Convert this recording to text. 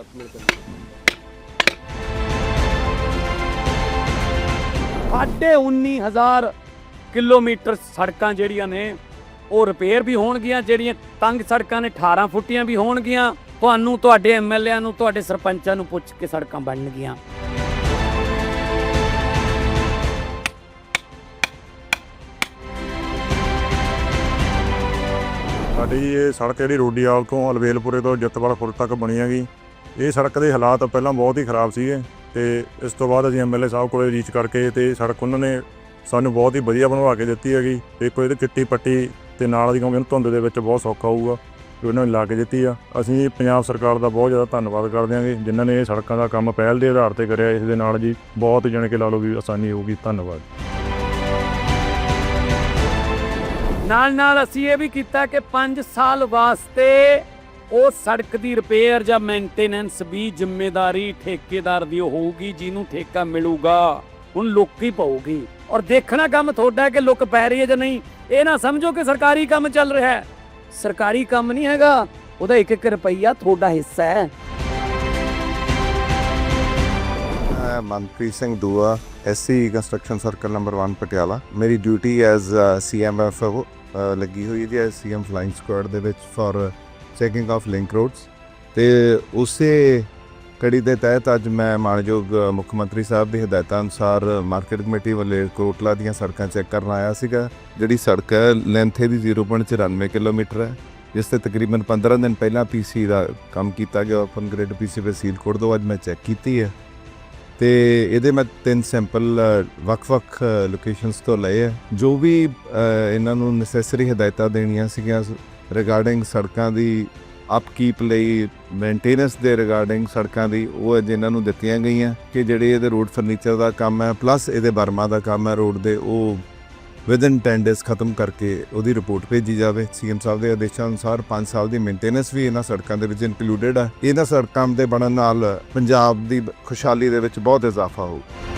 ਧੰਨਵਾਦ ਮਿਲ ਕੇ ਸਾਢੇ 19000 ਕਿਲੋਮੀਟਰ ਸੜਕਾਂ ਜਿਹੜੀਆਂ ਨੇ, ਉਹ ਰਿਪੇਅਰ ਵੀ ਹੋਣਗੀਆਂ, ਜਿਹੜੀਆਂ ਤੰਗ ਸੜਕਾਂ ਨੇ 18 ਫੁੱਟੀਆਂ ਵੀ ਹੋਣਗੀਆਂ। ਤੁਹਾਨੂੰ, ਤੁਹਾਡੇ ਐਮਐਲਏਆਂ ਨੂੰ, ਤੁਹਾਡੇ ਸਰਪੰਚਾਂ ਨੂੰ ਪੁੱਛ ਕੇ ਸੜਕਾਂ ਬਣਨਗੀਆਂ। ਸਾਡੀ ਇਹ ਸੜਕ ਜਿਹੜੀ ਰੋਡੀਆਲ ਤੋਂ ਅਲਵੇਲਪੁਰੇ ਤੋਂ ਜੱਤਵਾਲ ਫੁੱਲ ਤੱਕ ਬਣੀ ਹੈਗੀ। ਇਹ ਸੜਕ ਦੇ ਹਾਲਾਤ ਪਹਿਲਾਂ ਬਹੁਤ ਹੀ ਖਰਾਬ ਸੀਗੇ ਤੇ ਇਸ ਤੋਂ ਬਾਅਦ ਅਸੀਂ ਐਮਐਲਏ ਸਾਹਿਬ ਕੋਲੇ ਰੀਚ ਕਰਕੇ ਤੇ ਸੜਕ ਉਹਨਾਂ ਨੇ ਸਾਨੂੰ ਬਹੁਤ ਹੀ ਵਧੀਆ ਬਣਵਾ ਕੇ ਦਿੱਤੀ ਹੈਗੀ। ਤੇ ਕੋਈ ਇਹਦੀ ਚਿੱਟੀ ਪੱਟੀ ਤੇ ਨਾਲ ਦੀ ਕਿਉਂਕਿ ਧੁੰਦ ਦੇ ਵਿੱਚ ਬਹੁਤ ਸੌਖਾ ਹੋਊਗਾ ਤੇ ਉਹਨਾਂ ਨੇ ਲਾ ਕੇ ਦਿੱਤੀ ਆ। ਅਸੀਂ ਪੰਜਾਬ ਸਰਕਾਰ ਦਾ ਬਹੁਤ ਜ਼ਿਆਦਾ ਧੰਨਵਾਦ ਕਰਦੇ ਹਾਂਗੇ ਜਿਨ੍ਹਾਂ ਨੇ ਇਹ ਸੜਕਾਂ ਦਾ ਕੰਮ ਪਹਿਲ ਦੇ ਆਧਾਰ ਤੇ ਕਰਿਆ, ਇਸ ਦੇ ਨਾਲ ਜੀ ਬਹੁਤ ਜਾਣੀ ਕਿ ਲਾ ਲਓ ਵੀ ਆਸਾਨੀ ਹੋਊਗੀ। ਧੰਨਵਾਦ। ਨਾਲ ਨਾਲ ਅਸੀਂ ਇਹ ਵੀ ਕੀਤਾ ਕਿ 5 ਸਾਲ ਵਾਸਤੇ ਉਹ ਸੜਕ ਦੀ ਰਿਪੇਅਰ ਜਾਂ ਮੇਨਟੇਨੈਂਸ ਵੀ ਜ਼ਿੰਮੇਵਾਰੀ ਠੇਕੇਦਾਰ ਦੀ ਹੋਊਗੀ, ਜਿਹਨੂੰ ਠੇਕਾ ਮਿਲੂਗਾ। ਹੁਣ ਲੋਕੀ ਪਾਉਗੀ ਔਰ ਦੇਖਣਾ ਕੰਮ ਤੁਹਾਡਾ ਹੈ ਕਿ ਲੁੱਕ ਪੈ ਰਹੀ ਹੈ ਜਾਂ ਨਹੀਂ। ਇਹ ਨਾ ਸਮਝੋ ਕਿ ਸਰਕਾਰੀ ਕੰਮ ਚੱਲ ਰਿਹਾ ਹੈ। ਸਰਕਾਰੀ ਕੰਮ ਨਹੀਂ ਹੈਗਾ, ਉਹਦਾ ਇੱਕ ਇੱਕ ਰੁਪਈਆ ਤੁਹਾਡਾ ਹਿੱਸਾ ਹੈ। ਮੈਂ Manpreet Singh Dua SC construction circle number 1 Patiala. ਮੇਰੀ ਡਿਊਟੀ ਐਜ਼ ਸੀਐਮਐਫਓ ਲੱਗੀ ਹੋਈ ਹੈ ਜੀ ਸੀਐਮ ਫਲਾਈਂਗ ਸਕੁਆਡ ਦੇ ਵਿੱਚ for checking of link roads ਤੇ ਉਸੇ ਕੜੀ ਦੇ ਤਹਿਤ ਅੱਜ ਮੈਂ ਮਾਨਯੋਗ ਮੁੱਖ ਮੰਤਰੀ ਸਾਹਿਬ ਦੀ ਹਦਾਇਤਾਂ ਅਨੁਸਾਰ ਮਾਰਕੀਟ ਕਮੇਟੀ ਵੱਲੋਂ ਕੋਟਲਾ ਦੀਆਂ ਸੜਕਾਂ ਚੈੱਕ ਕਰਨ ਆਇਆ ਸੀਗਾ, ਜਿਹੜੀ ਸੜਕ ਹੈ ਲੈਂਥ ਇਹਦੀ 0.94 ਕਿਲੋਮੀਟਰ ਹੈ, ਜਿਸ ਤੇ ਤਕਰੀਬਨ 15 ਦਿਨ ਪਹਿਲਾਂ ਪੀਸੀ ਦਾ ਕੰਮ ਕੀਤਾ ਗਿਆ ਓਪਨ ਗ੍ਰੇਡ ਪੀਸੀ ਦੇ ਸੀਲ ਕੋਡ ਤੋਂ ਅੱਜ ਮੈਂ ਚੈੱਕ ਕੀਤੀ ਹੈ। ਤੇ ਇਹਦੇ ਮੈਂ ਤਿੰਨ ਸੈਂਪਲ ਵੱਖ-ਵੱਖ ਲੋਕੇਸ਼ਨਸ ਤੋਂ ਲਏ ਆ ਜੋ ਵੀ ਇਹਨਾਂ ਨੂੰ ਨੈਸੈਸਰੀ ਹਦਾਇਤਾਂ ਦੇਣੀਆਂ ਸੀਗੀਆਂ ਰਿਗਾਰਡਿੰਗ ਸੜਕਾਂ ਦੀ ਅਪਕੀਪ ਲਈ ਮੇਨਟੇਨੈਂਸ ਦੇ ਰਿਗਾਰਡਿੰਗ ਸੜਕਾਂ ਦੀ, ਉਹ ਅੱਜ ਇਹਨਾਂ ਨੂੰ ਦਿੱਤੀਆਂ ਗਈਆਂ ਕਿ ਜਿਹੜੇ ਇਹਦੇ ਰੋਡ ਫਰਨੀਚਰ ਦਾ ਕੰਮ ਹੈ ਪਲੱਸ ਇਹਦੇ ਬਰਮਾ ਦਾ ਕੰਮ ਹੈ ਰੋਡ ਦੇ, ਉਹ ਵਿਦਨ 10 ਡੇਜ਼ ਖਤਮ ਕਰਕੇ ਉਹਦੀ ਰਿਪੋਰਟ ਭੇਜੀ ਜਾਵੇ। ਸੀਐਮ ਸਾਹਿਬ ਦੇ ਆਦੇਸ਼ਾਂ ਅਨੁਸਾਰ 5 ਸਾਲ ਦੀ ਮੇਨਟੇਨੈਂਸ ਵੀ ਇਹਨਾਂ ਸੜਕਾਂ ਦੇ ਵਿੱਚ ਇਨਕਲੂਡਡ ਹੈ ਇਹਨਾਂ ਸੜਕਾਂ ਦੇ ਬਣਨ ਨਾਲ ਪੰਜਾਬ ਦੀ ਖੁਸ਼ਹਾਲੀ ਦੇ ਵਿੱਚ ਬਹੁਤ ਇਜ਼ਾਫਾ ਹੋਊਗਾ